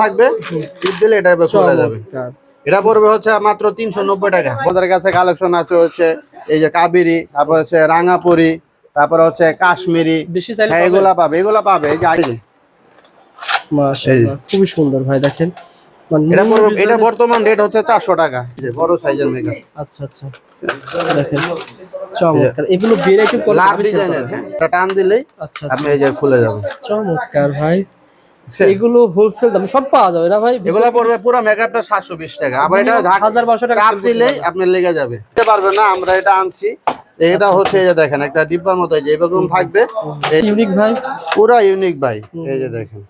থাকবে টিপ দিলে এটা খুলে যাবে। এটা পড়বে হচ্ছে মাত্র তিনশো নব্বই টাকা। আমাদের কাছে কালেকশন আছে হচ্ছে এই যে কাবেরি তারপর হচ্ছে রাঙাপুরি তারপর হচ্ছে কাশ্মীরি। হ্যাঁ? এগুলা পাবে এগুলা পাবে এই যে খুবই সুন্দর ভাই দেখেন। মানে এটা বর্তমান রেট হচ্ছে চারশো টাকা বড় সাইজের আচ্ছা আচ্ছা। দেখেন চমৎকার। এগুলো ভেরাইটি করে লাভ টান দিলেই আচ্ছা আপনি আচ্ছা এই যে খুলে যাবে চমৎকার ভাই? এগুলো হোলসেল দামে সব পাওয়া যাবে। না ভাই এগুলা পড়বে পুরো মেকআপটা সাতশো বিশ টাকা। আবার এটা Minimum ঢাক- 1000-1200 টাকা চাপ দিলেই। আপনার লেগে যাবে। দিতে পারবে না আমরা এটা আনছি। এটা হচ্ছে এই যে দেখেন একটা ডিব্বার মতো এই যে এরকম থাকবে। ইউনিক ভাই? পুরো ইউনিক ভাই এই যে দেখেন।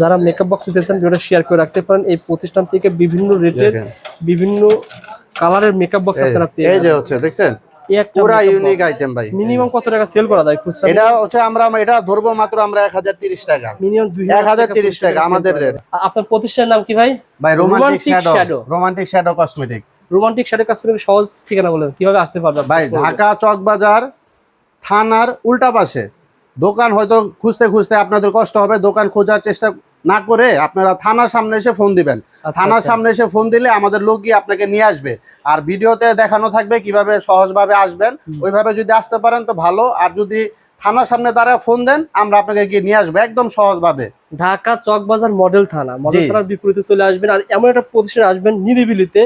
যারা মেকআপ বক্স নিতে চান ভিডিওটা শেয়ার করে রাখতে পারেন। এই প্রতিষ্ঠান থেকে বিভিন্ন রেটের। বিভিন্ন কালারের মেকআপ বক্স আপনারা পেয়ে এই যে হচ্ছে দেখছেন? পুরা ইউনিক আইটেম ভাই। মিনিমাম কত টাকা সেল করা যায় খুচরা এটা হচ্ছে আমরা এটা ধরবো মাত্র আমরা এক হাজার তিরিশ টাকা। মিনিমাম দুই এক হাজার তিরিশ টাকা আমাদের রেট আপনার প্রতিষ্ঠানের নাম কি ভাই? ভাই romantic shadow. Romantic shadow cosmetic romantic কাছ থেকে সহজ ঠিকানা বলেন কীভাবে আসতে পারবে ভাই ঢাকা চকবাজার থানার উল্টা পাশে। দোকান হয়তো খুঁজতে খুঁজতে আপনাদের কষ্ট হবে দোকান খোঁজার চেষ্টা না করে আপনারা থানার সামনে এসে ফোন দিবেন। আচ্ছা, থানার আচ্ছা। সামনে এসে ফোন দিলে আমাদের লোক গিয়ে আপনাকে নিয়ে আসবে। আর ভিডিওতে দেখানো থাকবে কীভাবে সহজভাবে আসবেন। ওইভাবে যদি আসতে পারেন তো ভালো। আর যদি থানার সামনে দাঁড়ায় ফোন দেন আমরা আপনাকে গিয়ে নিয়ে আসব একদম সহজভাবে। ঢাকা চকবাজার মডেল থানা। মডেল। থানার বিপরীতে চলে আসবেন। আর এমন একটা প্রতিষ্ঠানে আসবেন নিরিবিলিতে।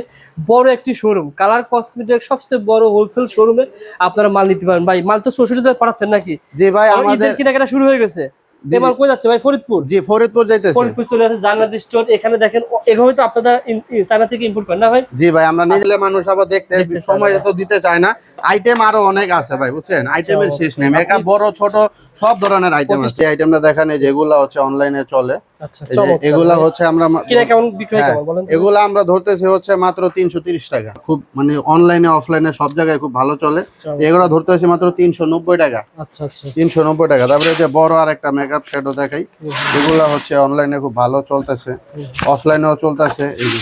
বড় একটি শোরুম কালার কসমেটিক সবচেয়ে বড় হোলসেল শোরুমে আপনারা মাল নিতে পারেন। ভাই মাল তো শ্বশুর পাঠাচ্ছেন নাকি? যে ভাই আমাদের কেনাকাটা শুরু হয়ে গেছে। এবার কই যাচ্ছে ভাই? ফরিদপুর? জি ফরিদপুর যাইতেছে। ফরিদপুর চলে আসে জান্নাত স্টোর এখানে দেখেন এভাবে তো আপনারা চায়না থেকে ইম্পোর্ট করেন না ভাই? জি ভাই আমরা নিজেলে মানুষ আবার দেখতে সময় এত দিতে চায় না। আইটেম আরও অনেক আছে ভাই বুঝছেন? আইটেমের শেষ নেই। মেকআপ বড় ছোট সব ধরনের আইটেম আছে। আইটেমটা দেখেন এই যেগুলো হচ্ছে অনলাইনে চলে। আচ্ছা এই যে চমৎকার। এগুলা ভাই। হচ্ছে আমরা মা- কিনা কেমন বিক্রি হয় কেমন বলেন তো? এগুলা আমরা ধরতেছি হচ্ছে মাত্র তিনশো তিরিশ টাকা। খুব মানে অনলাইনে অফলাইনে সব জায়গায় খুব ভালো চলে। এগুলো ধরতেছি মাত্র তিনশো নব্বই টাকা। আচ্ছা আচ্ছা। তিনশো নব্বই টাকা। তারপরে যে বড় আর একটা মেকআপ সেটও দেখাই। এগুলা হচ্ছে অনলাইনে খুব ভালো চলতেছে। অফলাইনেও চলতেছে এই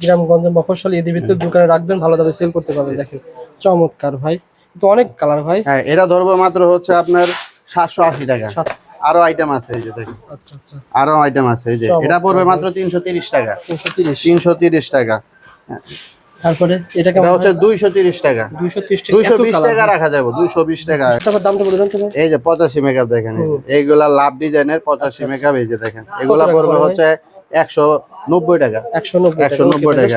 গ্রামগঞ্জ মফস্বল এদের ভিতরে দোকানে রাখবেন ভালো দামে সেল করতে পারবেন দেখেন। চমৎকার ভাই। তো অনেক কালার ভাই। হ্যাঁ এটা ধরবো মাত্র হচ্ছে আপনার সাতশো আশি টাকা। আরও আইটেম আছে এই যে দেখেন। আচ্ছা আচ্ছা। আরও আইটেম আছে এই যে। এটা পড়বে মাত্র তিনশো তিরিশ টাকা। টাকা। তারপরে এটা এটা কেমন হচ্ছে টাকা। টাকা। রাখা যাবে টাকা। টাকার দামটা বলে দেন তো। এই যে পঁচাশি মেকআপ দেখেন। এইগুলা লাভ ডিজাইনের পঁচাশি মেকআপ এই যে দেখেন। এগুলা পড়বে? হচ্ছে একশো নব্বই টাকা।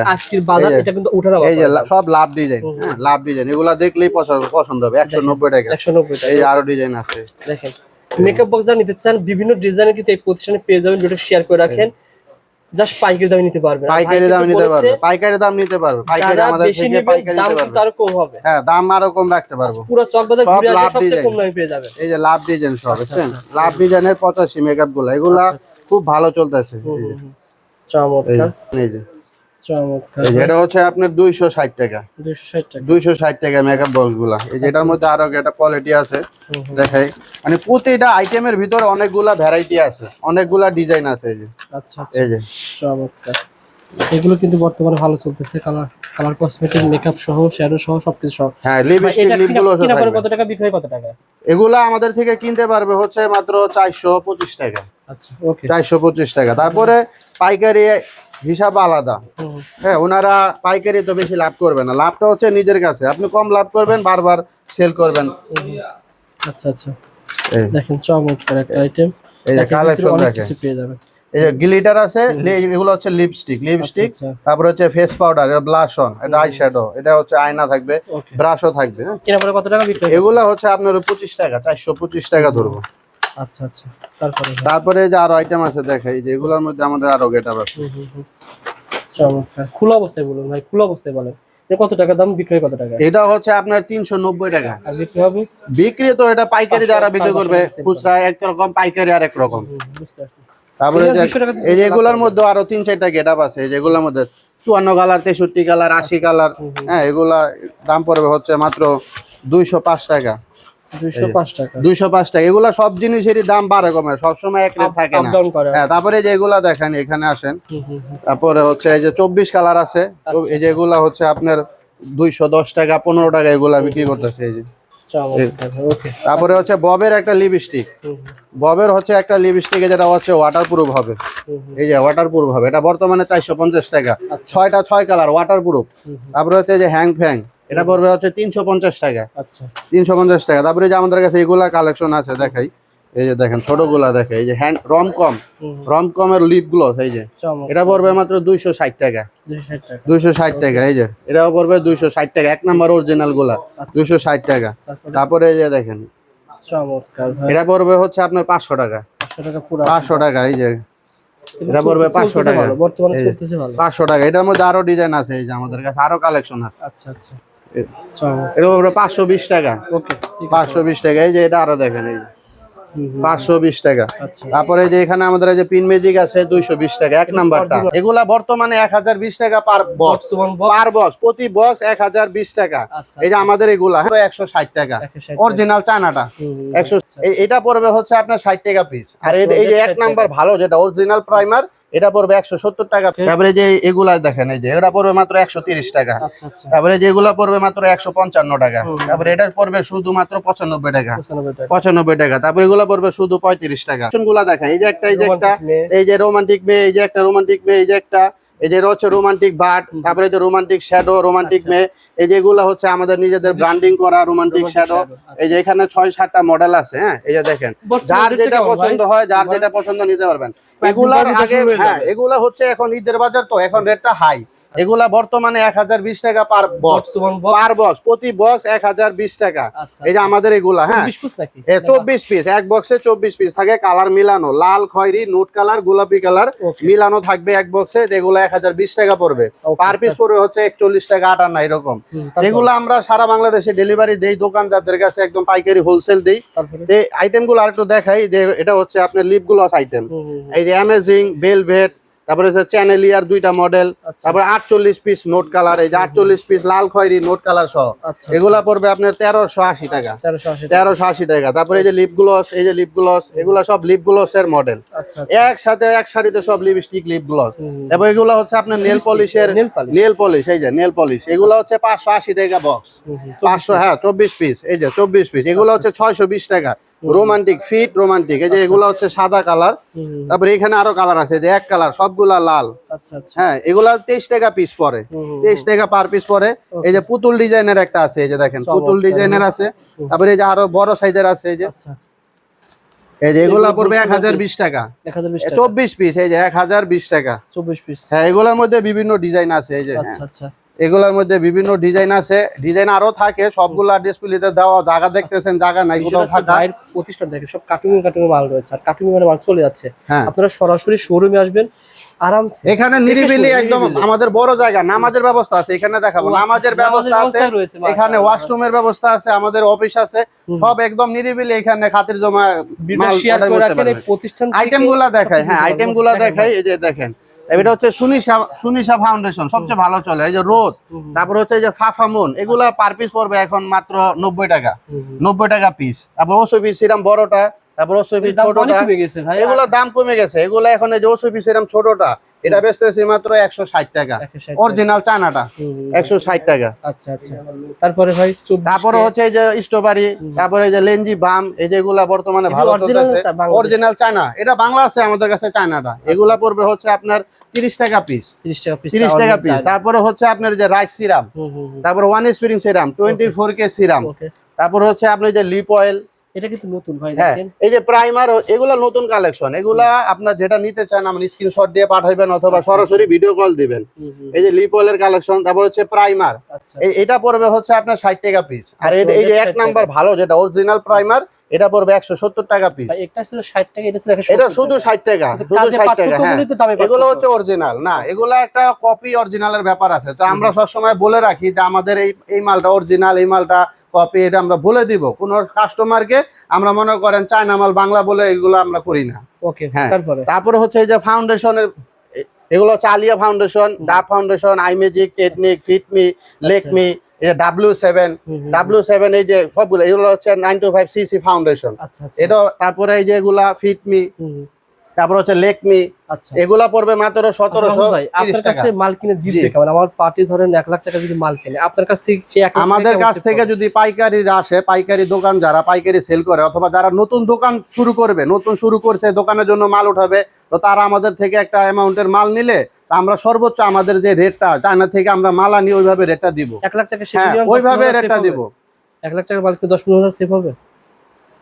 আজকের বাজার এই যে- এটা কিন্তু উঠার এই যে সব লাভ ডিজাইন লাভ ডিজাইন এগুলা দেখলেই পছন্দ হবে। একশো নব্বই টাকা। একশো নব্বই টাকা। এই যে আরও ডিজাইন আছে। দেখেন। মেকআপ বক্স যারা নিতে চান বিভিন্ন ডিজাইনের কিন্তু এই প্রতিষ্ঠানে পেয়ে যাবেন ভিডিও শেয়ার করে রাখেন। জাস্ট পাইকারি দামে নিতে পারবেন। পাইকারি দাম নিতে পারবে পাইকারি দাম নিতে পারবে পাইকারি আমাদের থেকে পাইকারি দাম নিতে কিন্তু আরও কম হবে। হ্যাঁ দাম আরও কম রাখতে পারব। পুরো চক বাজার ঘুরে আসলে সবচেয়ে কম দামে পেয়ে যাবেন। এই যে লাভ ডিজাইন সব বুঝছেন? আচ্ছা, লাভ ডিজাইনের পঁচাশি মেকআপগুলা এগুলা আচ্ছা, খুব ভালো চলতেছে। এই যে, চমৎকার। এই যে। চমৎকার এটা হচ্ছে আপনার দুইশো ষাট টাকা। দুশো ষাট টাকা। দুইশো ষাট টাকা মেকআপ বক্সগুলা। এই যে মধ্যে আরও একটা কোয়ালিটি আছে হুম, হুম। দেখাই। মানে প্রতিটা আইটেমের ভিতরে অনেকগুলা ভ্যারাইটি আছে অনেকগুলা ডিজাইন আছে এই যে। আচ্ছা আচ্ছা। এই যে। চমৎকার। এগুলো কিন্তু বর্তমানে ভালো চলতেছে কালার কালার কসমেটিক মেকআপ সহ শ্যাডো সহ সবকিছু সহ। হ্যাঁ ভাই, লিপস্টিক এটা লিপগুলো কিনা- কিনা পরে থাকবে। কত টাকা বিক্রি কত টাকা? এগুলা আমাদের থেকে কিনতে পারবে হচ্ছে মাত্র চারশো পঁচিশ টাকা। আচ্ছা ওকে চারশো পঁচিশ টাকা। তারপরে পাইকারি হিসাব আলাদা। হ্যাঁ ওনারা পাইকারি তো বেশি লাভ করবে না। লাভটা হচ্ছে নিজের কাছে। আপনি কম লাভ করবেন বারবার সেল করবেন। আচ্ছা আচ্ছা। দেখেন চমৎকার একটা আইটেম এই যে কালেকশন দেখেন। পেয়ে যাবেন। এই যে গ্লিটার আছে এগুলো হচ্ছে লিপস্টিক লিপস্টিক। তারপরে হচ্ছে ফেস পাউডার ব্লাশ অন এটা আই শ্যাডো এটা হচ্ছে আয়না থাকবে ব্রাশও থাকবে হ্যাঁ। পরে কত টাকা বিক্রি এগুলো হচ্ছে আপনার পঁচিশ টাকা চারশো পঁচিশ টাকা ধরবো। আচ্ছা আচ্ছা। তারপরে তারপরে যে আরও আইটেম আছে দেখাই মধ্যে আমাদের আরও গেট আছে। চমৎকার। খোলা অবস্থায় বলুন ভাই খোলা অবস্থায় বলেন। কত টাকা দাম? বিক্রি কত টাকা? এটা হচ্ছে আপনার তিনশো নব্বই টাকা। আর বিক্রি হবে? বিক্রি তো এটা পাইকারি যারা বিক্রি করবে। পাঁচশো খুচরা একরকম পাইকারি আর এক রকম বুঝতে পারছি। তারপরে এগুলো যে 200 টাকা দিয়ে এই যে লাভ এগুলোর করবে। মধ্যে আরও তিন চারটা গেট আছে। যেগুলোর মধ্যে চুয়ান্ন কালার তেষট্টি কালার আশি কালার হ্যাঁ এগুলা দাম পড়বে হচ্ছে মাত্র দুইশো পাঁচ টাকা। দুইশো পাঁচ টাকা। এগুলা সব জিনিসেরই দাম বাড়ে কমে। সবসময় এক রেট থাকে না। হ্যাঁ তারপরে যে এগুলা দেখেন এখানে আসেন। তারপরে হচ্ছে এই যে চব্বিশ কালার আছে। এই যে এগুলা হচ্ছে আপনার দুইশো দশ টাকা পনেরো টাকা এগুলা বিক্রি করতেছে এই যে। ওকে। তারপরে হচ্ছে ববের একটা লিপস্টিক ববের হচ্ছে একটা লিপস্টিক যেটা হচ্ছে ওয়াটার প্রুফ হবে এই যে ওয়াটার প্রুফ হবে। এটা বর্তমানে চারশো পঞ্চাশ টাকা। আচ্ছা। ছয়টা ছয় কালার ওয়াটার প্রুফ তারপরে হচ্ছে যে হ্যাং ফ্যাং এটা পড়বে হচ্ছে তিনশো পঞ্চাশ টাকা। আচ্ছা। তিনশো পঞ্চাশ টাকা। তারপরে যে আমাদের কাছে এগুলা কালেকশন আছে দেখাই। এই যে দেখেন ছোটগুলা দেখে এই যে হ্যান্ড রম কম রম কমের লিপ গ্লোস এই যে। এটা পড়বে মাত্র দুইশো ষাট টাকা। দুইশো ষাট টাকা। এই যে। এটাও পড়বে দুইশো ষাট টাকা। এক নাম্বার অরিজিনালগুলা দুইশো ষাট টাকা। তারপরে? এই যে দেখেন। এটা পড়বে হচ্ছে আপনার পাঁচশো টাকা। পাঁচশো টাকা পাঁচশো এই যে। এটা পড়বে 500 টাকা। পাঁচশো টাকা। এটার মধ্যে আরও ডিজাইন আছে এই যে আমাদের কাছে। আরও কালেকশন আছে। আচ্ছা আচ্ছা। এটা পাঁচশো বিশ টাকা। ওকে পাঁচশো বিশ টাকা এই যে এটা আরও দেখেন এই। পাঁচশো বিশ টাকা। আচ্ছা। তারপরে যে এখানে আমাদের যে পিন ম্যাজিক আছে দুইশো বিশ টাকা এক নাম্বারটা। এগুলা বর্তমানে এক হাজার বিশ টাকা পার বক্স পার বক্স প্রতি বক্স এক হাজার বিশ টাকা। আচ্ছা এই যে আমাদের এগুলা একশো ষাট টাকা। অরিজিনাল চায়নাটা। একশো আচ্ছা। এটা পড়বে হচ্ছে আপনার ষাট টাকা পিস আর এই যে এক 160 নাম্বার ভালো যেটা অরিজিনাল প্রাইমার এটা পড়বে একশো সত্তর টাকা। তারপরে যে এগুলা দেখেন এই যে এটা পড়বে মাত্র একশো তিরিশ টাকা। আচ্ছা আচ্ছা। তারপরে যেগুলা পড়বে মাত্র একশো পঞ্চান্ন টাকা। তারপরে এটা পড়বে শুধুমাত্র পঁচানব্বই টাকা। পঁচানব্বই টাকা। তারপরে এগুলা পড়বে শুধু পঁয়ত্রিশ টাকা। গুলা দেখেন এই যে একটা এই যে একটা এই যে রোমান্টিক মেয়ে। এই যে একটা রোমান্টিক মেয়ে এই যে একটা এই যে হচ্ছে রোমান্টিক বাট তারপরে যে রোমান্টিক শ্যাডো রোমান্টিক মেয়ে এই যেগুলো হচ্ছে আমাদের নিজেদের ব্র্যান্ডিং করা রোমান্টিক শ্যাডো এই যে এখানে ছয় সাতটা মডেল আছে হ্যাঁ? এই যে দেখেন যার যেটা পছন্দ হয় যার যেটা পছন্দ নিতে পারবেন। এগুলো এগুলার আগে হ্যাঁ এগুলো এগুলা হচ্ছে এখন ঈদের বাজার তো এখন রেটটা হাই এগুলা বর্তমানে এক হাজার বিশ টাকা পার বক্স পার বক্স প্রতি বক্স এক হাজার বিশ টাকা। আচ্ছা এই যে আমাদের এগুলা হ্যাঁ। 24 piece নাকি? এ চব্বিশ পিস এক বক্সে চব্বিশ পিস থাকে কালার মিলানো লাল খয়েরি নোট কালার গোলাপি কালার মিলানো থাকবে এক বক্সে যেগুলো এক হাজার বিশ টাকা পড়বে। পার পিস পড়বে হচ্ছে একচল্লিশ টাকা আটান্ন এরকম? যেগুলো আমরা সারা বাংলাদেশে ডেলিভারি দেই দোকানদারদের কাছে একদম পাইকারি হোলসেল দেই। আইটেমগুলো আরেকটু দেখাই যে এটা হচ্ছে আপনার লিপ গ্লস আইটেম। এই যে অ্যামেজিং বেলভেট তারপরে হচ্ছে চ্যানেলিয়ার দুইটা মডেল আচ্ছা। তারপরে আটচল্লিশ পিস নোট কালার এই যে আটচল্লিশ পিস লাল খয়েরি নোট কালার সহ। আচ্ছা এগুলা পড়বে আপনার তেরোশো আশি টাকা। তেরোশো আশি টাকা। তারপরে এই যে লিপ গ্লস এই যে লিপ গ্লস এগুলা সব লিপ গ্লস এর মডেল আচ্ছা আচ্ছা। একসাথে এক সারিতে সব লিপস্টিক লিপ গ্লস। এবং এগুলো হচ্ছে আপনার নেল পলিশের। নেল পলিশ এই যে নেল পলিশ এগুলো হচ্ছে পাঁচশো আশি টাকা বক্স। পাঁচশো হ্যাঁ চব্বিশ পিস এই যে চব্বিশ পিস এগুলো হচ্ছে ছয়শো বিশ টাকা। রোমান্টিক ফিট রোমান্টিক এই যে এগুলো হচ্ছে সাদা কালার। তারপরে এখানে আরও কালার আছে যে এক কালার সবগুলা লাল। আচ্ছা আচ্ছা। হ্যাঁ এগুলা তেইশ টাকা পিস পরে। তেইশ টাকা পার পিস পরে। এই যে পুতুল ডিজাইনের একটা আছে এই যে দেখেন পুতুল। ডিজাইনের আছে। তারপরে এই যে আরও বড় সাইজের আছে এই যে। আচ্ছা। এই যে এগুলা পড়বে এক হাজার বিশ টাকা। এক হাজার বিশ টাকা। চব্বিশ পিস এই যে এক হাজার বিশ টাকা। চব্বিশ পিস হ্যাঁ এগুলোর মধ্যে বিভিন্ন ডিজাইন আছে এই যে আচ্ছা হ্যাঁ। আচ্ছা। এগুলোর মধ্যে বিভিন্ন ডিজাইন আছে। ডিজাইন আরও থাকে সবগুলা ডিসপ্লেতে দেওয়া জায়গা দেখতেছেন জায়গা নাই কোথাও থাকা প্রতিষ্ঠান দেখে সব কার্টুন কার্টুন মাল রয়েছে আর কার্টুন মানে মাল চলে যাচ্ছে। হ্যাঁ। আপনারা সরাসরি শোরুমে আসবেন আরামসে এখানে নিরিবিলি একদম আমাদের বড় জায়গা নামাজের ব্যবস্থা আছে এখানে দেখাবো। নামাজের ব্যবস্থা আছে। এখানে ওয়াশরুমের ব্যবস্থা আছে আমাদের অফিস আছে সব একদম নিরিবিলি এখানে খাতির জমা ভিডিও মাল শেয়ার করে রাখেন এই প্রতিষ্ঠান থেকে আইটেমগুলা দেখায় হ্যাঁ। আইটেমগুলা দেখায় এই যে দেখেন। এটা হচ্ছে সুনিশা সুনিশা ফাউন্ডেশন সবচেয়ে ভালো চলে। এই যে রোদ তারপর হচ্ছে এই যে ফাফামুন এগুলা পার পিস পড়বে এখন মাত্র নব্বই টাকা। নব্বই টাকা পিস তারপর ওসবি সিরাম বড়টা তারপর ওসবি ছোটটা। এগুলোর দাম কমে গেছে। এগুলো এখন এই যে ওসবি সিরাম ছোটটা এটা বেচতেছি মাত্র একশো ষাট টাকা। অরিজিনাল হুম। একশো ষাট টাকা। আচ্ছা আচ্ছা। তারপরে ভাই তারপরে হচ্ছে এই যে স্ট্রবেরি তারপরে এই যে লেঞ্জি বাম এই যেগুলা বর্তমানে ভালো? Original China. এটা বাংলা আছে আমাদের কাছে চায়নাটা। এগুলা পড়বে হচ্ছে আপনার তিরিশ টাকা পিস 30 টাকা পিস তিরিশ টাকা পিস তারপরে হচ্ছে আপনার যে রাইস সিরাম। তারপরে one spring serum twenty four K serum তারপর হচ্ছে আপনার যে লিপ অয়েল এটা কিন্তু নতুন ভাই হ্যাঁ দেখেন। এই যে প্রাইমার এগুলা নতুন কালেকশন এগুলা আপনার যেটা নিতে চান আপনি স্ক্রিনশট দিয়ে পাঠাইবেন অথবা আচ্ছা, সরাসরি ভিডিও কল দিবেন। এই যে লিপলের কালেকশন তারপর হচ্ছে প্রাইমার আচ্ছা এটা পড়বে হচ্ছে আপনার ষাট টাকা পিস আর এই যে এক নাম্বার ভালো যেটা অরিজিনাল প্রাইমার এটা পড়বে একশো সত্তর টাকা পিস ভাই ছিল 60 টাকা এটা ছিল 170 এটা শুধু ষাট টাকা শুধু কাজে ষাট টাকা হ্যাঁ। এগুলো হচ্ছে অরিজিনাল না এগুলো একটা কপি অরিজিনালের ব্যাপার আছে। তো আমরা সবসময় বলে রাখি যে আমাদের এই এই মালটা অরিজিনাল এই মালটা কপি এটা আমরা বলে দিব। কোন কাস্টমারকে আমরা মনে করেন চায়না মাল বাংলা বলে এগুলো আমরা করি না। ওকে হ্যাঁ। তারপরে? তারপরে হচ্ছে এই যে ফাউন্ডেশনের এগুলো হচ্ছে আলিয়া ফাউন্ডেশন ডাব foundation Imagic Technic Fit Me Lakme এই যে ডাব্লিউ সেভেন। ডাব্লিউ সেভেন এই যে সবগুলো এগুলো হচ্ছে nine two five CC foundation এটা তারপরে এই যে এগুলা ফিটমি। তারপর হচ্ছে লেকমি আচ্ছা। এগুলা পড়বে মাত্র সতেরোশো। ভাই আপনার কাছে মাল কিনে জিতবে কেমন? আমার পার্টি ধরেন এক লাখ টাকা যদি মাল কিনে আপনার কাছ থেকে সে আমাদের কাছ থেকে যদি পাইকারি আসে পাইকারি দোকান যারা পাইকারি সেল করে অথবা যারা নতুন দোকান শুরু করবে নতুন শুরু করছে দোকানের জন্য মাল উঠাবে তো তারা আমাদের থেকে একটা অ্যামাউন্টের মাল নিলে আমরা সর্বোচ্চ আমাদের যে রেটটা চায়না থেকে আমরা মাল আনি ওইভাবে রেটটা দিব। এক লাখ টাকা হ্যাঁ ওইভাবে রেটটা দিব। এক লাখ টাকা মাল কিনে দশ পনেরো হাজার সেভ হবে?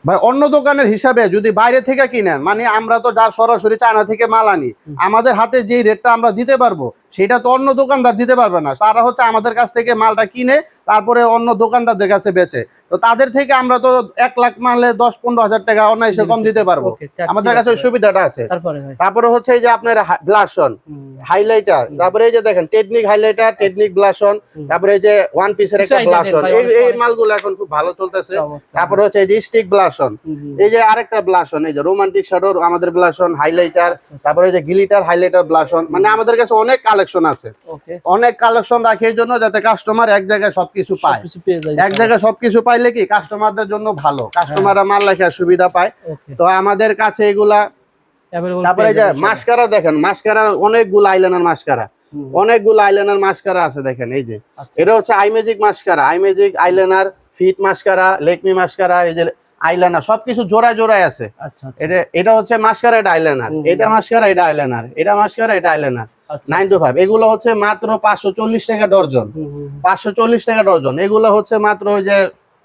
ভাই অন্য দোকানের হিসাবে যদি বাইরে থেকে কিনেন মানে আমরা তো যার সরাসরি চায়না থেকে মাল আনি আমাদের হাতে যে রেটটা আমরা দিতে পারব সেটা তো অন্য দোকানদার দিতে পারবে না। তারা হচ্ছে আমাদের কাছ থেকে মালটা কিনে তারপরে অন্য দোকানদারদের কাছে বেচে। তো তাদের থেকে আমরা তো এক লাখ মালে দশ পনেরো হাজার টাকা অনায়াসে কম দিতে পারব। আমাদের কাছে সুবিধাটা আছে। তারপরে হচ্ছে এই যে আপনার ব্লাশন হুম, হাইলাইটার তারপরে এই যে দেখেন Technic highlighter Technic blush on হুম। তারপরে এই যে ওয়ান পিসের একটা ভাই, এই এই মালগুলো এখন খুব ভালো চলতেছে। তারপরে হচ্ছে এই যে স্টিক হুম। এই যে আরেকটা ব্লাশন এই যে রোমান্টিক শ্যাডোর আমাদের ব্লাসন হাইলাইটার তারপরে এই যে গিলিটার হাইলাইটার ব্লাসন। মানে আমাদের কাছে অনেক কালেকশন আছে। অনেক কালেকশন রাখি এই জন্য যাতে কাস্টমার এক জায়গায় সবকিছু পায়। এক জায়গায় সবকিছু পাইলে কি কাস্টমারদের জন্য ভালো। কাস্টমাররা মাল লেখার সুবিধা পায়। তো আমাদের কাছে এগুলা তারপরে যে মাস্কারা দেখেন মাস্কারা অনেকগুলো আইলাইনার মাস্কারা। অনেকগুলো আইলাইনার মাস্কারা আছে দেখেন এই যে। আচ্ছা। এটা হচ্ছে Imagic mascara. Imagic eyeliner fit mascara Lakme mascara এই যে আইলাইনার সবকিছু জোড়ায় জোড়ায় আছে। আচ্ছা আচ্ছা। এটা এটা হচ্ছে মাস্কার এটা আইলাইনার। এটা মাস্কার এটা আইলাইনার এটা মাস্কার এটা আইলাইনার নাইন টু ফাইভ এগুলো হচ্ছে মাত্র পাঁচশো চল্লিশ টাকা ডর্জন। পাঁচশো চল্লিশ টাকা ডর্জন এগুলো হচ্ছে মাত্র ওই যে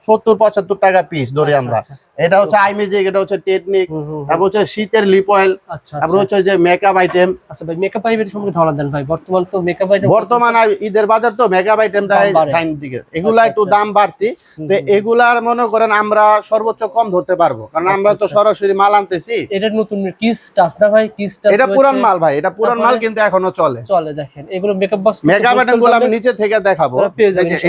সত্তর পঁচাত্তর টাকা পিস ধরি আচ্ছা, আমরা। এটা হচ্ছে আইমেজিক এটা হচ্ছে টেকনিক। তারপর হচ্ছে শীতের লিপ অয়েল আচ্ছা তারপর আচ্ছা। হচ্ছে যে মেকআপ আইটেম আচ্ছা ভাই মেকআপ আইটেম সম্পর্কে ধারণা দেন ভাই বর্তমান তো মেকআপ আইটেম বর্তমান ঈদের বাজার তো মেকআপ আইটেমটা দাম টাইম দিকে। এগুলা আচ্ছা, একটু। দাম বাড়তি। তো এগুলার মনে করেন আমরা সর্বোচ্চ কম ধরতে পারব। কারণ আমরা তো। সরাসরি মাল আনতেছি। এটা নতুন কিস টাচ না ভাই? কিস টাচ এটা পুরান মাল ভাই এটা পুরান মাল কিন্তু এখনও চলে। চলে দেখেন। এগুলো মেকআপ বক্স মেকআপ আইটেমগুলো আমি নিচে থেকে দেখাবো।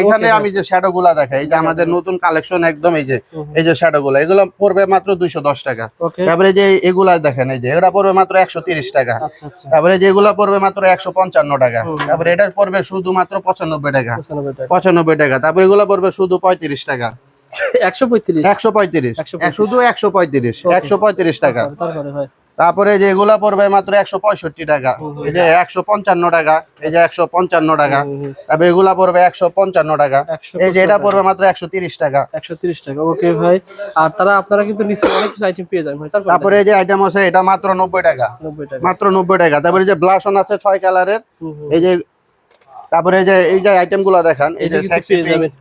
এখানে আমি যে শ্যাডো গুলা দেখাই এই যে আমাদের নতুন কালেকশন একদম এই যে এই যে শ্যাডো গুলা এগুলো পড়বে মাত্র দুইশো দশ টাকা। তারপরে যে এগুলা দেখেন এই যে এটা পড়বে মাত্র একশো তিরিশ টাকা। আচ্ছা আচ্ছা। তারপরে যে এগুলা পড়বে মাত্র একশো পঞ্চান্ন টাকা। তারপরে এটা পড়বে শুধু মাত্র পঁচানব্বই টাকা। পঁচানব্বই টাকা। তারপরে এগুলো পড়বে শুধু পঁয়ত্রিশ টাকা। 135 একশো পঁয়ত্রিশ। শুধু একশো পঁয়ত্রিশ। একশো পঁয়ত্রিশ টাকা। তারপরে যে এগুলা পড়বে মাত্র একশো পঁয়ষট্টি টাকা। এই যে একশো পঞ্চান্ন টাকা এই যে একশো পঞ্চান্ন টাকা। তারপরে এগুলা পড়বে একশো পঞ্চান্ন টাকা। এই যে এটা পড়বে মাত্র একশো তিরিশ টাকা। 130 টাকা ওকে ভাই। আর তারা আপনারা কিন্তু নিচে অনেক কিছু আইটেম পেয়ে যাবেন তারপরে এই যে আইটেম আছে এটা মাত্র নব্বই টাকা। 90 টাকা। মাত্র নব্বই টাকা। তারপরে যে ব্লাশন আছে ছয় কালারের। এই যে তারপরে এই যে এই যে আইটেমগুলা দেখান এই যে।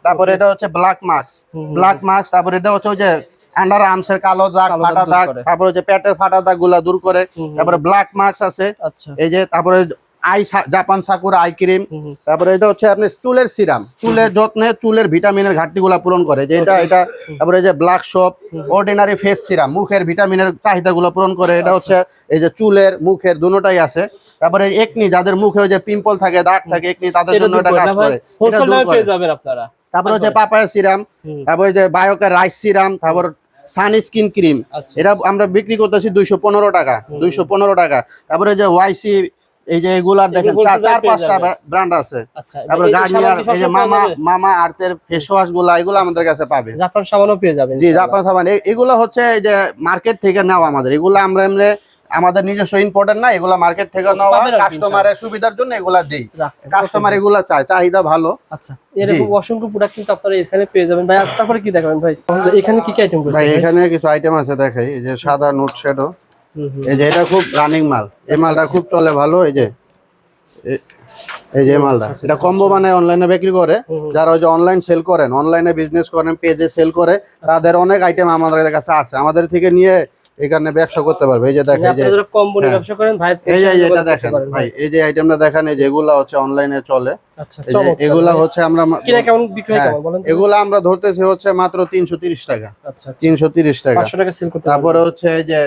তারপরে এটা হচ্ছে ব্ল্যাক মাস্ক। ব্ল্যাক মাস্ক তারপরে এটা হচ্ছে ওই যে আন্ডার আর্মসের কালো দাগ ফাটা দাগ তারপরে যে পেটের ফাটা দাগগুলা দূর করে। তারপরে ব্ল্যাক মাস্ক আছে। আচ্ছা। এই যে তারপরে eye Japan Sakura eye cream. তারপরে এটা হচ্ছে আপনি চুলের সিরাম। চুলের যত্নে চুলের ভিটামিনের ঘাটতি গুলা পূরণ করে। যে এটা এটা তারপরে যে black shop ordinary face serum মুখের ভিটামিনের চাহিদা গুলো পূরণ করে। এটা হচ্ছে এই যে চুলের মুখের দুটোটাই আছে। তারপরে একনি যাদের মুখে ওই যে পিম্পল থাকে দাগ থাকে একনি তাদের জন্য এটা কাজ করে। এটা দূর তারপরে হচ্ছে? পাপায়া সিরাম তারপরে যে বায়োকের রাইস সিরাম তারপর সানি স্কিন ক্রিম। আচ্ছা। এটা আমরা বিক্রি করতেছি দুইশো পনেরো টাকা দুইশো পনেরো টাকা। তারপরে যে ওয়াইসি এই যে এগুলার দেখেন চার চার পাঁচটা ব্র্যান্ড আছে। আচ্ছা তারপরে গার্নিয়ার এই যে মামা মামা আর্থের ফেস ওয়াশগুলা এগুলো আমাদের কাছে পাবে। জাফরান সাবানও পেয়ে যাবেন জি। জাপান সাবান। এগুলো হচ্ছে এই যে মার্কেট থেকে নেওয়া আমাদের। এগুলো আমরা এমনি আমাদের নিজস্ব ইম্পোর্টেন্ট না এগুলো মার্কেট থেকে নেওয়া কাস্টমারের সুবিধার জন্য এগুলা দেই। কাস্টমার এগুলা চায় চাহিদা ভালো। আচ্ছা এরকম অসংখ্য প্রোডাক্ট কিন্তু আপনারা এখানে পেয়ে যাবেন। ভাই তারপরে কি দেখাবেন ভাই? এখানে কি কি আইটেম করছেন ভাই? এখানে কিছু আইটেম আছে দেখাই। এই যে সাদা নোট হুম। এই যে এটা খুব রানিং মাল। এই মালটা খুব চলে ভালো এই যে। এই যে মালটা। এটা কম্বো মানে অনলাইনে বিক্রি করে। যারা ওই যে অনলাইন সেল করেন অনলাইনে বিজনেস করেন পেজে সেল করে তাদের অনেক আইটেম আমাদের কাছে আছে। আমাদের থেকে নিয়ে এখানে ব্যবসা করতে পারবে। এই যে দেখেন এই যে কম্বো নিয়ে হ্যাঁ। ব্যবসা করেন ভাই এই যে এটা দেখেন ভাই। এই যে আইটেমটা দেখেন এই যে এগুলা হচ্ছে অনলাইনে চলে। আচ্ছা এগুলা হচ্ছে আমরা কিনা কেমন বিক্রি হ্যাঁ, কেমন বলেন এগুলা আমরা ধরতেছি হচ্ছে মাত্র তিনশো তিরিশ টাকা। আচ্ছা আচ্ছা। তিনশো তিরিশ টাকা। 500 টাকা সেল করতে তারপরে হচ্ছে এই যে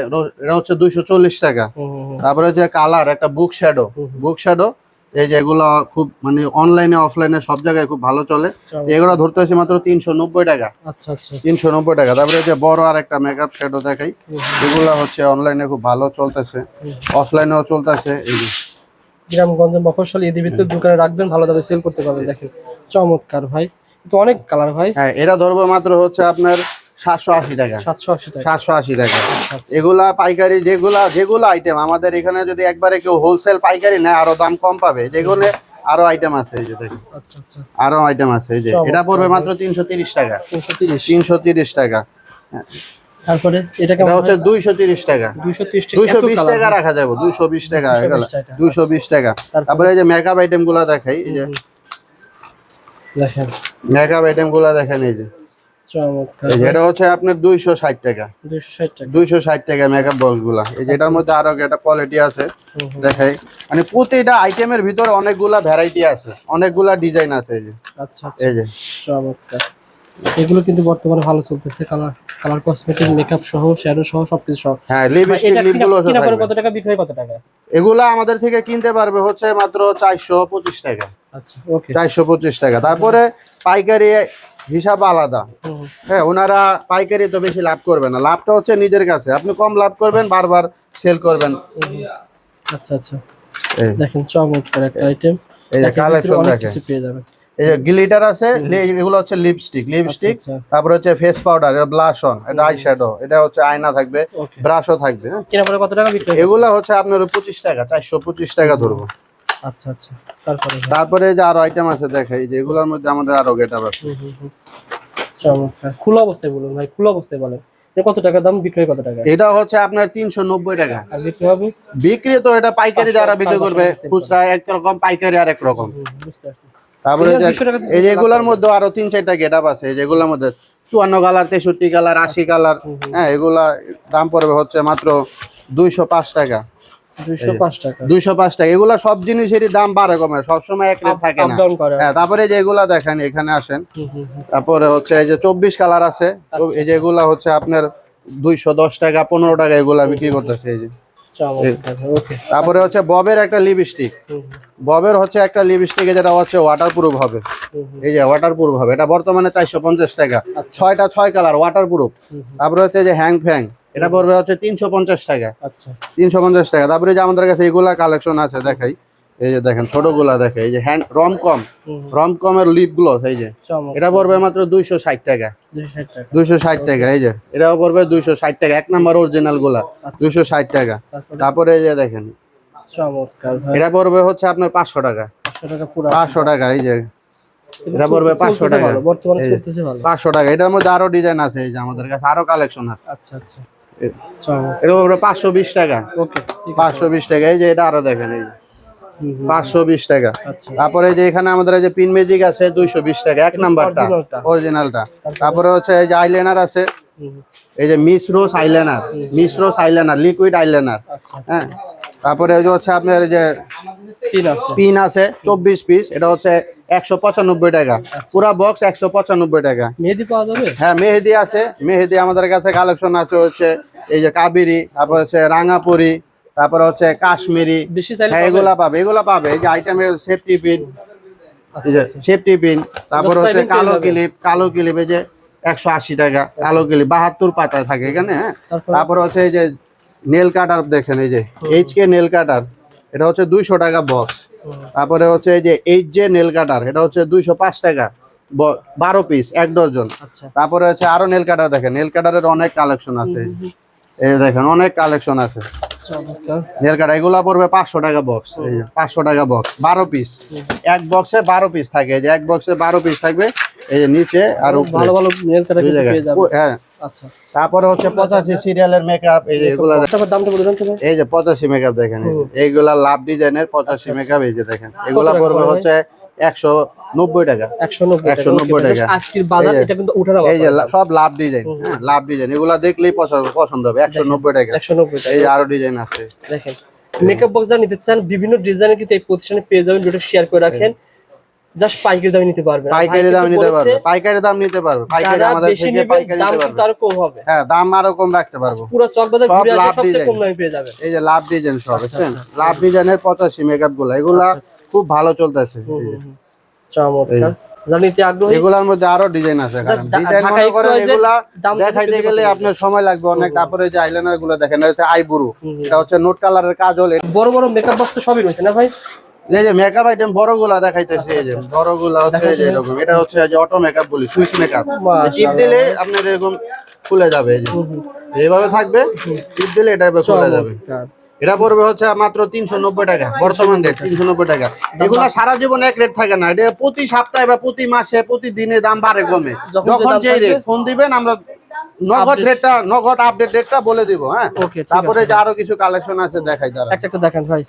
এটা হচ্ছে দুইশো চল্লিশ টাকা। তারপরে যে কালার একটা বুক শ্যাডো। বুক শ্যাডো এই যে এগুলো খুব মানে অনলাইনে অফলাইনে সব জায়গায় খুব ভালো চলে। এগুলো ধরতে হচ্ছে মাত্র তিনশো নব্বই টাকা। আচ্ছা আচ্ছা। তিনশো নব্বই টাকা। তারপরে যে বড় আর একটা মেকআপ শ্যাডো দেখাই। এগুলো হচ্ছে অনলাইনে খুব ভালো চলতেছে। অফলাইনেও চলতেছে এই গ্রামগঞ্জ মফস্বল ভিতরে দোকানে রাখবেন ভালো দামে সেল করতে পারবেন। দেখেন চমৎকার ভাই। তো অনেক কালার ভাই। হ্যাঁ এটা ধরবো মাত্র হচ্ছে আপনার সাতশো আশি টাকা। সাতশো আশি টাকা। সাতশো আশি টাকা। আচ্ছা এগুলা পাইকারি যেগুলা যেগুলো আইটেম আমাদের এখানে যদি একবারে কেউ হোলসেল পাইকারি নেয় আরও দাম কম পাবে। যেগুলো আরও আইটেম আছে এই যে দেখুন। আচ্ছা আচ্ছা। আরও আইটেম আছে এই যে। এটা পড়বে মাত্র তিনশো তিরিশ টাকা। তিনশো তিরিশ। টাকা। তারপরে হচ্ছে দুইশো তিরিশ টাকা। রাখা যাবে দুইশো বিশ টাকা। 220 টাকা, দুইশো বিশ টাকা। তারপরে? এই যে মেকআপ আইটেমগুলা দেখাই এই যে। দেখেন। মেকআপ আইটেমগুলা দেখেন এই যে। চমৎকার এটা হচ্ছে আপনার দুইশো ষাট টাকা। দুইশো ষাট টাকা। দুইশো ষাট টাকা মেকআপ বক্সগুলা। এই যে মধ্যে আরও একটা কোয়ালিটি আছে হুম, হুম। দেখাই। মানে প্রতিটা আইটেমের ভিতরে অনেকগুলা ভ্যারাইটি আছে অনেকগুলা ডিজাইন আছে এই যে। আচ্ছা আচ্ছা। এই যে। চমৎকার। এগুলো কিন্তু বর্তমানে ভালো চলতেছে কালার কালার কসমেটিক মেকআপ সহ শ্যাডো সহ সবকিছু সহ। হ্যাঁ লিপস্টিক এটা লিপগুলো কিনা- কিনা পরে থাকবে। কত টাকা বিক্রি কত টাকা? এগুলা আমাদের থেকে কিনতে পারবে হচ্ছে মাত্র চারশো পঁচিশ টাকা। আচ্ছা ওকে চারশো পঁচিশ টাকা। তারপরে পাইকারি হিসাব আলাদা। হ্যাঁ ওনারা পাইকারি তো বেশি লাভ করবে না। লাভটা হচ্ছে নিজের কাছে। আপনি কম লাভ করবেন বারবার সেল করবেন। আচ্ছা আচ্ছা। দেখেন চমৎকার একটা আইটেম এই যে কালেকশন দেখেন। পেয়ে যাবেন। এই যে গ্লিটার আছে এগুলো হচ্ছে লিপস্টিক লিপস্টিক তারপরে হচ্ছে ফেস পাউডার ব্লাশ অন এটা আই শ্যাডো এটা হচ্ছে আয়না থাকবে ব্রাশও থাকবে হ্যাঁ। পরে কত টাকা বিক্রি এগুলো হচ্ছে আপনার পঁচিশ টাকা চারশো পঁচিশ টাকা ধরবো। আচ্ছা আচ্ছা। তারপরে তারপরে যে আরও আইটেম আছে দেখাই যে এগুলোর মধ্যে আমাদের আরও আছে। চমৎকার। খোলা অবস্থায় বলুন ভাই খোলা অবস্থায় বলেন। কত টাকা দাম? কত টাকা? এটা হচ্ছে আপনার তিনশো নব্বই টাকা। আর বিক্রি হবে? বিক্রি তো এটা পাইকারি যারা বিক্রি করবে। খুচরা একরকম পাইকারি আর এক রকম বুঝতে পারছি। তারপরে এগুলো যে 200 টাকা দিয়ে এই যে এগুলোর মধ্যে আরও তিন চারটা গেট আছে। যেগুলোর মধ্যে চুয়ান্ন কালার তেষট্টি কালার আশি কালার হ্যাঁ এগুলা দাম পড়বে হচ্ছে মাত্র দুইশো পাঁচ টাকা। দুইশো পাঁচ টাকা। এগুলা সব জিনিসেরই দাম বাড়ে কমে সবসময় এক রেট থাকে না। হ্যাঁ তারপরে যে এগুলা দেখেন এখানে আসেন। তারপরে হচ্ছে এই যে চব্বিশ কালার আছে। এই যে এগুলা হচ্ছে আপনার দুইশো দশ টাকা পনেরো টাকা এগুলা বিক্রি করতেছে এই যে। তারপরে হচ্ছে ববের একটা লিপস্টিক ববের হচ্ছে একটা লিপস্টিক যেটা হচ্ছে ওয়াটার প্রুফ হবে। এই যে ওয়াটার প্রুফ হবে। এটা বর্তমানে চারশো পঞ্চাশ টাকা। আচ্ছা। ছয়টা ছয় কালার ওয়াটার প্রুফ তারপরে হচ্ছে যে হ্যাং ফ্যাং এটা পড়বে হচ্ছে তিনশো পঞ্চাশ টাকা। আচ্ছা। তিনশো পঞ্চাশ টাকা। তারপরে যে আমাদের কাছে এগুলা কালেকশন আছে দেখাই। এই যে দেখেন ছোটগুলা দেখে এই যে হ্যান্ড রম কম। রম কমের লিপগুলো এই যে। এটা পড়বে মাত্র দুইশো ষাট টাকা। দুইশো ষাট টাকা। এই যে। এটাও পড়বে দুইশো ষাট টাকা। এক নাম্বার অরিজিনালগুলা দুইশো ষাট টাকা। তারপরে? এই যে দেখেন। চমৎকার এটা পড়বে হচ্ছে আপনার পাঁচশো টাকা। পাঁচশো টাকা পাঁচশো এই যে। এটা পড়বে 500 টাকা। পাঁচশো টাকা। এটার মধ্যে আরও ডিজাইন আছে এই যে আমাদের কাছে। আরও কালেকশন আছে। আচ্ছা আচ্ছা। এটা পাঁচশো বিশ টাকা। ওকে পাঁচশো বিশ টাকা এই যে এটা আরও দেখেন এই। পাঁচশো বিশ টাকা। আচ্ছা। তারপরে যে এখানে আমাদের এই যে পিন ম্যাজিক আছে দুইশো বিশ টাকা এক নাম্বারটা অরিজিনালটা তারপরে? হচ্ছে এই যে আইলাইনার আছে। এই যে miss eyeliner miss eyeliner liquid eyeliner হ্যাঁ? তারপরে ওই যে হচ্ছে আপনার যে পিন আছে। চব্বিশ পিস এটা হচ্ছে একশো পঁচানব্বই টাকা। পুরা বক্স একশো পঁচানব্বই টাকা। মেহেদি পাওয়া যাবে? হ্যাঁ মেহেদি আছে। মেহেদি আমাদের কাছে কালেকশন আছে হচ্ছে এই যে কাবেরি তারপর হচ্ছে রাঙাপুরি তারপর হচ্ছে কাশ্মীরি। হ্যাঁ এগুলা পাবে এগুলা পাবে। এই যে আইটেমের সেফটি পিন আচ্ছা, সেফটি পিন তারপর হচ্ছে কালো। ক্লিপ কালো ক্লিপ এই যে একশো আশি টাকা কালো ক্লিপ বাহাত্তর পাতায় থাকে এখানে হ্যাঁ? তারপর হচ্ছে এই যে নেল কাটার দেখেন এই যে এইচ কে নেল কাটার এটা হচ্ছে দুইশো টাকা বক্স। তারপরে হচ্ছে এই যে এইচ জে নেল কাটার এটা হচ্ছে দুইশো পাঁচ টাকা বারো পিস এক ডজন। আচ্ছা। তারপরে হচ্ছে আরও নেল কাটার দেখেন নেল কাটারের অনেক কালেকশন আছে। এই দেখেন অনেক কালেকশন আছে। নেল কাটার এগুলা পড়বে পাঁচশো টাকা বক্স এই পাঁচশো টাকা বক্স বারো পিস এক বক্সে বারো পিস থাকে এই যে এক বক্সে বারো পিস থাকবে। এই নিচে আর ভালো ভালো নেল কাটা পেয়ে হ্যাঁ। আচ্ছা। তারপরে হচ্ছে পঁচাশি সিরিয়ালের মেকআপ এই যে এগুলা তো এই যে পঁচাশি মেকআপ দেখেন এইগুলা লাভ ডিজাইনের পঁচাশি মেকআপ এই যে দেখেন। এগুলা পড়বে? হচ্ছে একশো নব্বই টাকা। একশো নব্বই একশো নব্বই টাকা। আজকের বাজার এটা কিন্তু এই যে সব লাভ ডিজাইন হ্যাঁ লাভ ডিজাইন এগুলা দেখলেই পছন্দ হবে একশো নব্বই টাকা। একশো নব্বই টাকা। এই আরও ডিজাইন আছে। দেখেন। মেকআপ বক্স যারা নিতে চান বিভিন্ন ডিজাইনের কিন্তু এই প্রতিষ্ঠানে পেয়ে যাবেন। ভিডিও শেয়ার করে রাখেন। জাস্ট পাইকারি দামে নিতে ভাই পাইকারি দাম নিতে পারবে। পাইকারি দাম নিতে পারবে। পাইকারি আমাদের থেকে পাইকারি দাম কিন্তু আরও কম হবে। হ্যাঁ দাম আরও কম রাখতে পারব। পুরো চকবাজার ঘুরে আসলে সবচেয়ে। কম দামে পেয়ে যাবেন। এই যে লাভ ডিজাইন সব আচ্ছা, বুঝছেন? লাভ ডিজাইনের পঁচাশি মেকআপগুলা এগুলা খুব ভালো চলতেছে। চমৎকার। যারা নিতে আগ্রহী এগুলার মধ্যে আরও ডিজাইন আছে ডিজাইন মনে করেন এগুলা দেখাইতে গেলে আপনার সময় লাগবে অনেক। তারপরে যে আইলাইনারগুলো দেখেন এটা আইবুরু। এটা হচ্ছে নোট কালারের কাজল। বড় বড় মেকআপ বক্স তো সবই রয়েছে না ভাই? এই যে মেকআপ আইটেম বড়গুলা দেখাইতেছে এই যে বড়গুলা হচ্ছে এই যে এরকম। এটা হচ্ছে যে অটো মেকআপ বলি সুইচ মেকআপ। টিপ দিলে আপনার এরকম খুলে যাবে এই যে। এইভাবে থাকবে টিপ দিলে এটা এভাবে খুলে যাবে। এটা পড়বে হচ্ছে মাত্র তিনশো নব্বই টাকা বর্তমান রেট তিনশো নব্বই টাকা। এগুলো সারা জীবন এক রেট থাকে না। এটা প্রতি সপ্তাহে বা প্রতি মাসে প্রতিদিনে দাম বাড়ে কমে। যখন যে যখন দাম যে থাকবে, রেট ফোন দিবেন আমরা নগদ রেটটা নগদ আপডেট রেটটা বলে দিব হ্যাঁ? তারপরে। যে আরও কিছু কালেকশন আছে দেখাই তারা। একটা একটা দেখেন ভাই।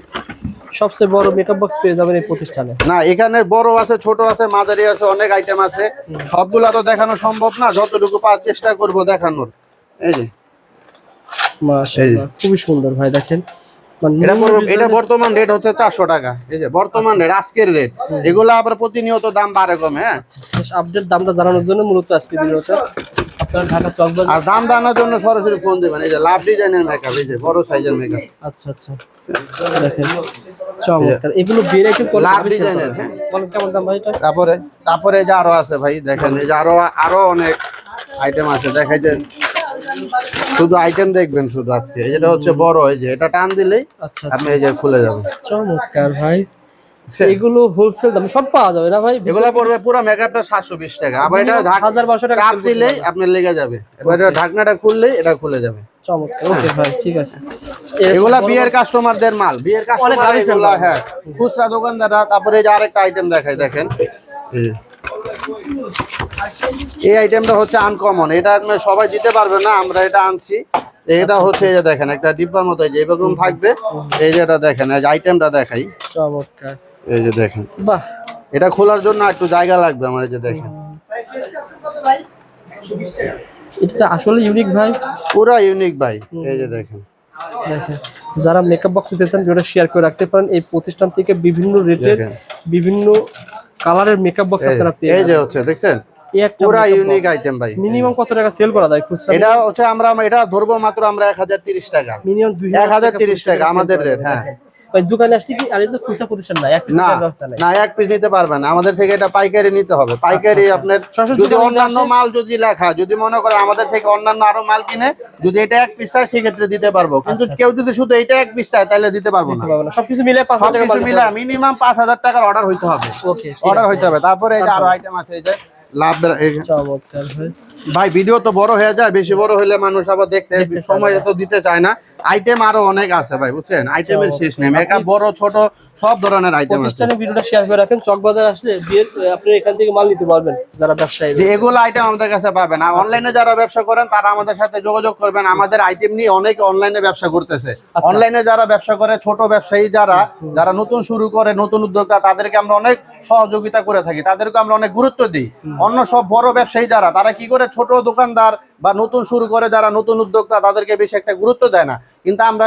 সবচেয়ে বড় মেকআপ বক্স পেয়ে যাবেন এই প্রতিষ্ঠানে। না এখানে বড় আছে ছোট আছে মাঝারি আছে অনেক আইটেম আছে। সবগুলা তো দেখানো সম্ভব না যতটুকু পাওয়ার চেষ্টা করব দেখানোর। এই যে। খুবই সুন্দর ভাই দেখেন। এটা এটা বর্তমান রেট হচ্ছে চারশো টাকা। এই যে বর্তমান রেট আজকের রেট এগুলো আবার প্রতিনিয়ত দাম বাড়ে কমে হ্যাঁ? আপডেট দামটা জানানোর জন্য মূলত আজকে ভিডিওটা আর দাম জানার জন্য সরাসরি ফোন দেবেন। এই যে লাভ ডিজাইনের মেকআপ এই যে বড় সাইজের মেকআপ আচ্ছা আচ্ছা। দেখেন চমৎকার। এগুলো লাভ ডিজাইনের, হ্যাঁ। কেমন দাম ভাই এটা? তারপরে তারপরে যে আরও আছে ভাই দেখেন এই যে আরও আরও অনেক আইটেম আছে। দেখাই যে শুধু আইটেম দেখবেন শুধু আজকে। যেটা হচ্ছে বড় এই যে এটা টান দিলেই আচ্ছা আপনি আচ্ছা। এই যে খুলে যাবেন। চমৎকার ভাই। এগুলো হোলসেল দামে সব পাওয়া যাবে না ভাই? এগুলো পড়বে পুরো মেকআপটা সাতশো বিশ টাকা। আবার এটা ঢাক- হাজার বারোশো টাকা চাপ দিলেই। আপনার লেগে যাবে। এবার এটা ঢাকনাটা খুললেই এটা খুলে যাবে। চমৎকার। ওকে ভাই ঠিক আছে। এগুলা বিয়ের কাস্টমারদের মাল। বিয়ের কাস্টমার। হ্যাঁ। খুচরা দোকানদাররা তারপরে যে আরেকটা আইটেম দেখাই দেখেন। এই আইটেমটা হচ্ছে আনকমন এটা সবাই দিতে পারবে না আমরা এটা আনছি। এটা হচ্ছে এই যে দেখেন একটা ডিব্বার মতো এই যে এরকম থাকবে। এই যে এটা দেখেন এই যে আইটেমটা দেখাই। চমৎকার। এই যে দেখেন। বাহ। এটা খোলার জন্য একটু জায়গা লাগবে আমার এই যে দেখেন। এটা তো আসলে ইউনিক ভাই। পুরা ইউনিক ভাই এই যে দেখেন। দেখেন যারা মেকআপ বক্স নিতে চান ভিডিওটা শেয়ার করে রাখতে পারেন। এই প্রতিষ্ঠান থেকে বিভিন্ন রেটের। বিভিন্ন কালারের মেকআপ বক্স আপনারা পেয়ে এই যে হচ্ছে দেখছেন? পুরা ইউনিক আইটেম ভাই। মিনিমাম কত টাকা সেল করা যায় খুচরা? এটা হচ্ছে আমরা এটা ধরবো মাত্র আমরা এক হাজার তিরিশ টাকা। মিনিমাম দুই এক হাজার তিরিশ টাকা আমাদের রেট হ্যাঁ। ভাই দোকানে আসলে কি আর এটা খুচরা প্রতিষ্ঠান না এক পিস ব্যবস্থা নাই। না এক পিস নিতে পারবেন আমাদের থেকে এটা পাইকারি নিতে হবে। পাইকারি আচ্ছা। আপনার যদি অন্যান্য মাল যদি লেখা যদি মনে করে আমাদের থেকে অন্যান্য আরও মাল কিনে যদি এটা এক পিস চায় সেক্ষেত্রে দিতে পারব। কিন্তু আচ্ছা, কেউ যদি শুধু এটা এক পিস চায় তাহলে দিতে পারব না। সবকিছু মিলে পাঁচ হাজার টাকা মিলে মিনিমাম পাঁচ হাজার টাকার অর্ডার হইতে হবে। ওকে অর্ডার হইতে হবে। তারপরে এই যে আরও আইটেম আছে এই যে লাভ চমৎকার ভাই ভাই ভিডিও তো বড় হয়ে যায় বেশি বড় হলে মানুষ আবার দেখতে সময়। এত দিতে চায় না। আইটেম আরও অনেক আছে ভাই বুঝছেন? আইটেমের শেষ নেই। মেকআপ বড় ছোট সব ধরনের আইটেম আছে। প্রতিষ্ঠানে ভিডিওটা শেয়ার করে রাখেন চকবাজার আসলে আপনি এখান থেকে মাল নিতে পারবেন যারা ব্যবসায়ী। এগুলো আইটেম আমাদের কাছে পাবেন। আর অনলাইনে যারা ব্যবসা করেন তারা আমাদের সাথে যোগাযোগ করবেন। আমাদের আইটেম নিয়ে অনেকে অনলাইনে ব্যবসা করতেছে। আচ্ছা। অনলাইনে যারা ব্যবসা করে ছোট ব্যবসায়ী যারা যারা নতুন শুরু করে নতুন উদ্যোক্তা তাদেরকে আমরা অনেক সহযোগিতা করে থাকি। তাদেরকে আমরা অনেক গুরুত্ব দিই। অন্য সব বড় ব্যবসায়ী যারা তারা কি করে ছোট দোকানদার বা নতুন শুরু করে যারা নতুন উদ্যোক্তা তাদেরকে বেশি একটা গুরুত্ব দেয় না। কিন্তু আমরা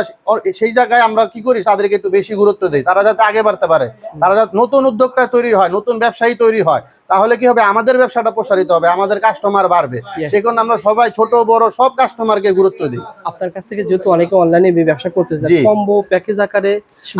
সেই জায়গায় আমরা কি করি তাদেরকে একটু বেশি গুরুত্ব দিই। তারা যাতে আগে বাড়তে পারে। তারা যাতে নতুন উদ্যোক্তা তৈরি হয় নতুন ব্যবসায়ী তৈরি হয় তাহলে কি হবে? আমাদের ব্যবসাটা প্রসারিত হবে আমাদের কাস্টমার বাড়বে. সেই কারণে আমরা সবাই ছোট বড় সব কাস্টমারকে গুরুত্ব দিই। আপনার কাছ থেকে যেহেতু অনেকে অনলাইনে ব্যবসা করতেছে। কম্বো প্যাকেজ আকারে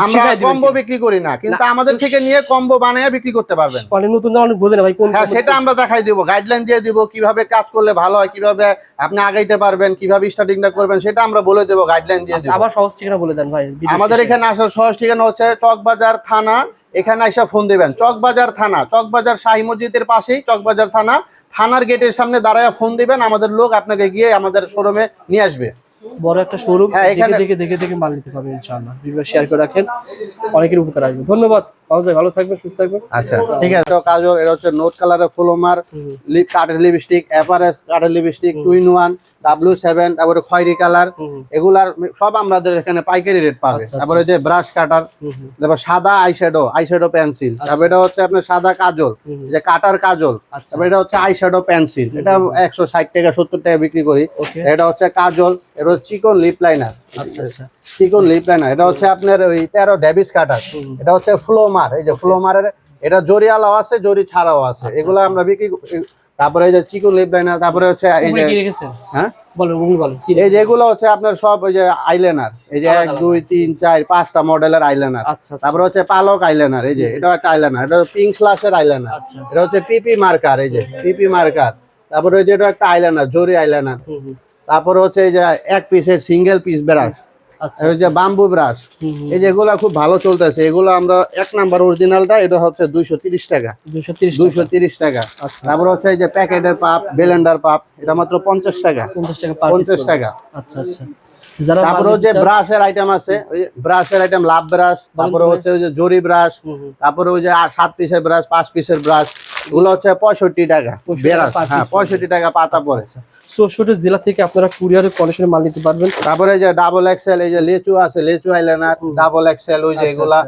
আমরা কম্বো বিক্রি করি না কিন্তু আমাদের থেকে নিয়ে কম্বো বানিয়ে বিক্রি করতে পারবেন। অনেক নতুন অনেক বোঝে না ভাই কোন হ্যাঁ সেটা আমরা দেখাই দিব গাইডলাইন দিয়ে দিব কীভাবে কাজ করলে ভালো হয় কীভাবে আপনি আগাইতে পারবেন কীভাবে স্টার্টিংটা করবেন সেটা আমরা বলে দেবো গাইডলাইন দিয়ে আচ্ছা, আবার সহজ ঠিকানা বলে দেন ভাই আমাদের এখানে আসার সহজ ঠিকানা হচ্ছে চকবাজার থানা এখানে এসে ফোন দেবেন। চকবাজার থানা চকবাজার শাহী মসজিদের পাশেই চকবাজার থানা থানার গেটের সামনে দাঁড়ায় ফোন দিবেন আমাদের লোক আপনাকে গিয়ে আমাদের শোরুমে নিয়ে আসবে। বড় একটা শোরুম হ্যাঁ, দেখে দেখে দেখে দেখে মাল নিতে পারবেন ইনশাআল্লাহ। ভিডিও শেয়ার করে রাখেন। অনেকের উপকার আসবে। ধন্যবাদ। ভাই ভালো থাকবেন সুস্থ থাকবেন। আচ্ছা ঠিক আছে। কাজল এটা হচ্ছে নোট কালারের ফ্লোমার লিপ কাঠের লিপস্টিক এপারেস কাঠের lipstick two in one W seven তারপরে খয়েরি কালার এগুলার সব আমাদের এখানে পাইকারি রেট পাবে। আচ্ছা, তারপরে যে ব্রাশ কাটার। তারপর সাদা আইশ্যাডো আইশ্যাডো পেন্সিল তারপর এটা হচ্ছে আপনার সাদা কাজল। যে কাটার কাজল। আচ্ছা। তারপর এটা হচ্ছে আইশ্যাডো পেন্সিল এটা একশো ষাট টাকা সত্তর টাকা বিক্রি করি। এটা হচ্ছে কাজল। এটা চিকন লিপ লাইনার আচ্ছা আচ্ছা। চিকন লিপ লাইনার এটা হচ্ছে আপনার ওই তেরো ডেভিস কাটার এটা হচ্ছে ফ্লোমার এই যে ফ্লোমারের এটা জরিয়ালাও আছে জরি ছাড়াও আছে। আচ্ছা, এগুলো আমরা বিক্রি তারপরে এই যে চিকন লিপ লাইনার তারপরে হচ্ছে এই যে হ্যাঁ? এই যেগুলো হচ্ছে আপনার সব ওই যে আইলাইনার এই যে এক দুই তিন চার পাঁচটা মডেলের আইলাইনার আচ্ছা আচ্ছা। তারপরে হচ্ছে পালক আইলাইনার এই যে এটা একটা আইলাইনার এটা পিঙ্ক ফ্লাশের আইলাইনার আচ্ছা। এটা হচ্ছে পিপি মার্কার এই যে পিপি মার্কার তারপরে ওই যে এটা একটা আইলাইনার জরি আইলাইনার। তারপরে হচ্ছে এই যে এক পিসের সিঙ্গেল পিস ব্রাশ আচ্ছা যে বাম্বু ব্রাশ। এই যেগুলা খুব ভালো চলতেছে। এগুলো আমরা এক নাম্বার অরিজিনালটা এটা হচ্ছে দুইশো তিরিশ টাকা। দুইশো তিরিশ টাকা। আচ্ছা তারপর হচ্ছে এই যে প্যাকেটের পাপ বেলেন্ডার পাপ এটা মাত্র পঞ্চাশ টাকা। পঞ্চাশ টাকা পঞ্চাশ টাকা। আচ্ছা আচ্ছা। তারপরে মাল হচ্ছে নিতে চান- ব্রাশের আইটেম আছে ওই ব্রাশের আইটেম লাভ ব্রাশ তারপরে হচ্ছে ওই যে জরি ব্রাশ হুম, হুম। তারপরে ওই যে সাত পিসের ব্রাশ পাঁচ পিসের ব্রাশ এগুলো হচ্ছে পঁয়ষট্টি টাকা। 65 বেরাস টাকা per piece পঁয়ষট্টি টাকা পাতা পড়ে। আচ্ছা। চৌষট্টি জেলা থেকে আপনারা কন্ডিশনে মাল নিতে পারবেন। তারপরে যে ডাবল এক্সেল এই যে লেচু আছে লেচু আইলাইনার ডাবল এক্সেল ওই যে আচ্ছা, এগুলা।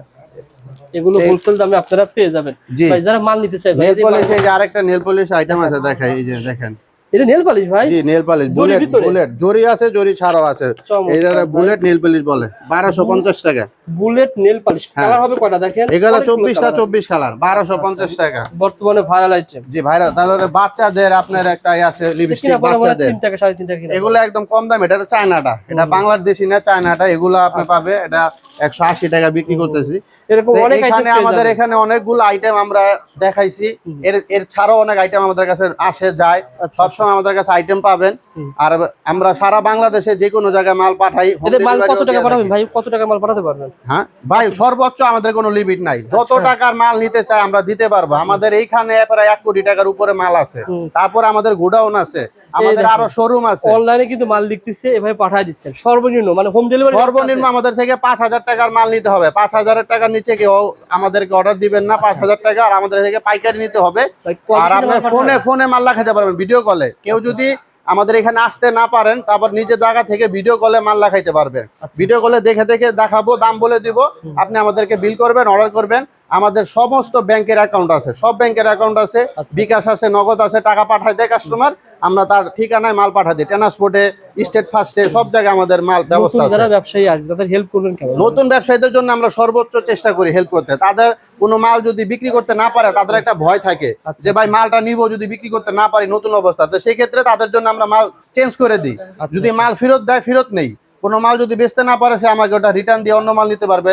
এগুলো হোলসেল দামে আপনারা পেয়ে যাবেন। যারা মাল নিতে চাই ভাই নেল এই পলিশ এই যে আরেকটা নেল পলিশ আইটেম আছে দেখাই এই যে দেখেন। এটা নেল পালিশ ভাই? জি নেল পলিশ বুলেট বুলেট জরি আছে জরি ছাড়াও আছে। ভাই। বুলেট নেল পলিশ বলে বারোশো পঞ্চাশ টাকা। Bullet nail polish. কালার হবে কয়টা দেখেন? এগুলো অনেকগুলো চব্বিশটা colour আছে। চব্বিশ কালার বারোশো পঞ্চাশ টাকা। বর্তমানে ভাইরাল আইটেম জি ভাইরা তাহলে বাচ্চাদের আপনার একটা ইয়ে আছে লিপস্টিক বাচ্চাদের। তিন টাকা সাড়ে তিন টাকা এগুলো একদম কম দাম এটা চায়নাটা। এটা বাংলাদেশি না চায়নাটা এগুলো আপনি পাবে এটা একশো আশি টাকা বিক্রি করতেছি। এরকম অনেক আইটেম আমাদের এখানে অনেকগুলো আইটেম আমরা দেখাইছি। এর এর ছাড়াও অনেক আইটেম আমাদের কাছে আসে যায়। আচ্ছা। সবসময় আমাদের কাছে আইটেম পাবেন। আর আমরা সারা বাংলাদেশে যে কোনো জায়গায় মাল পাঠাই মাল কত টাকা পাঠাবেন? ভাই কত টাকা মাল পাঠাতে পারবেন? হ্যাঁ? ভাই সর্বোচ্চ আমাদের কোনো লিমিট নাই। যত আচ্ছা। টাকার মাল নিতে চাই আমরা দিতে পারব। আমাদের এইখানে প্রায় এক কোটি টাকার উপরে মাল আছে। তারপর আমাদের গোডাউন আছে। আমাদের আরও শোরুম আছে। অনলাইনে কিন্তু মাল লিখতেছে এভাবে পাঠায় দিচ্ছেন। সর্বনিম্ন মানে হোম ডেলিভারি সর্বনিম্ন আমাদের থেকে পাঁচ হাজার টাকার মাল নিতে হবে। পাঁচ হাজারের টাকার নিচে কেউ আমাদেরকে অর্ডার দিবেন না। পাঁচ হাজার টাকা আর আমাদের থেকে পাইকারি নিতে হবে। আর ফোনে ফোনে মাল পারবেন ভিডিও কলে কেউ যদি আমাদের এখানে আসতে না পারেন তারপর নিজের জায়গা থেকে ভিডিও কলে মাল রাখাইতে পারবেন। আচ্ছা। ভিডিও কলে দেখে দেখে দেখাবো দাম বলে দিব। আপনি আমাদেরকে বিল করবেন অর্ডার করবেন। আমাদের সমস্ত ব্যাংকের অ্যাকাউন্ট আছে। সব ব্যাংকের অ্যাকাউন্ট আছে। আচ্ছা। বিকাশ আছে নগদ আছে টাকা পাঠায় দেয় কাস্টমার আমরা তার ঠিকানায় মাল পাঠাই দিই। ট্রান্সপোর্টে স্টেট ফার্স্টে সব জায়গায় আমাদের মাল ব্যবস্থা আছে। যারা ব্যবসায়ী আসবে তাদের হেল্প করবেন নতুন ব্যবসায়ীদের জন্য আমরা সর্বোচ্চ চেষ্টা করি হেল্প করতে। তাদের কোনো মাল যদি বিক্রি করতে না পারে তাদের একটা ভয় থাকে আচ্ছা, যে ভাই মালটা নিব যদি বিক্রি করতে না পারি নতুন অবস্থা। তো সেই ক্ষেত্রে তাদের জন্য আমরা মাল চেঞ্জ করে দিই। আচ্ছা, যদি আচ্ছা। মাল ফেরত দেয় ফেরত নেই। কোনো মাল যদি বেচতে না পারে সে আমাকে ওটা রিটার্ন দিয়ে অন্য মাল নিতে পারবে।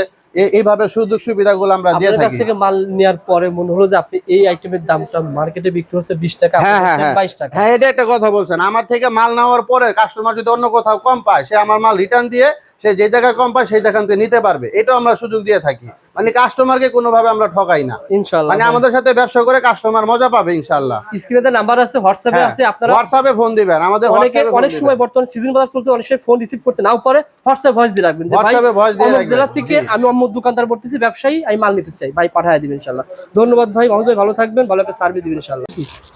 এইভাবে সুযোগ সুবিধাগুলো আমরা দিয়ে থাকি। থেকে মাল নেওয়ার পরে মনে হলো যে আপনি এই আইটেমের দামটা মার্কেটে বিক্রি হচ্ছে বিশ টাকা হ্যাঁ হ্যাঁ হ্যাঁ। বাইশ টাকা। হ্যাঁ এটা একটা কথা বলছেন। আমার থেকে মাল নেওয়ার পরে কাস্টমার যদি অন্য কোথাও কম পায় সে আমার মাল রিটার্ন দিয়ে সে যে জায়গায় কম পায় সেই জায়গা থেকে নিতে পারবে। এটাও আমরা সুযোগ দিয়ে থাকি। মানে কাস্টমারকে কোনোভাবে আমরা ঠকাই না। ইনশাল্লাহ মানে আমাদের সাথে ব্যবসা করে কাস্টমার মজা পাবে ইনশাল্লাহ। স্ক্রিনে নাম্বার আছে হোয়াটসঅ্যাপে হ্যাঁ, আছে আপনারা হোয়াটসঅ্যাপে ফোন দিবেন। আমাদের অনেকে অনেক সময় বর্তমানে সিজন বাজার চলতে অনেক সময় ফোন রিসিভ করতে নাও পারে হোয়াটসঅ্যাপ ভয়েস দিয়ে রাখবেন যে ভাই হোয়াটসঅ্যাপে ভয়েস দিয়ে রাখবেন। জেলা থেকে আমি অমুক দোকানদার পড়তেছি ব্যবসায়ী আমি মাল নিতে চাই। ভাই পাঠায় দিবেন ইনশাআল্লাহ ধন্যবাদ ভাই। মাহমুদ ভাই ভালো থাকবেন ভালো একটা সার্ভিস দিবেন ইনশাআল্লাহ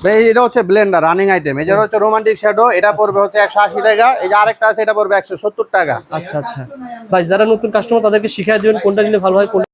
ভাই এটা হচ্ছে ব্লেন্ডার রানিং আইটেম এটা হচ্ছে রোমান্টিক শ্যাডো এটা পড়বে হচ্ছে একশো আশি টাকা। এই যে আরেকটা আছে এটা পড়বে একশো সত্তর টাকা। আচ্ছা আচ্ছা। ভাই যারা নতুন কাস্টমার তাদেরকে শিখিয়ে দিবেন কোনটা নিলে ভালো হয় কোনটা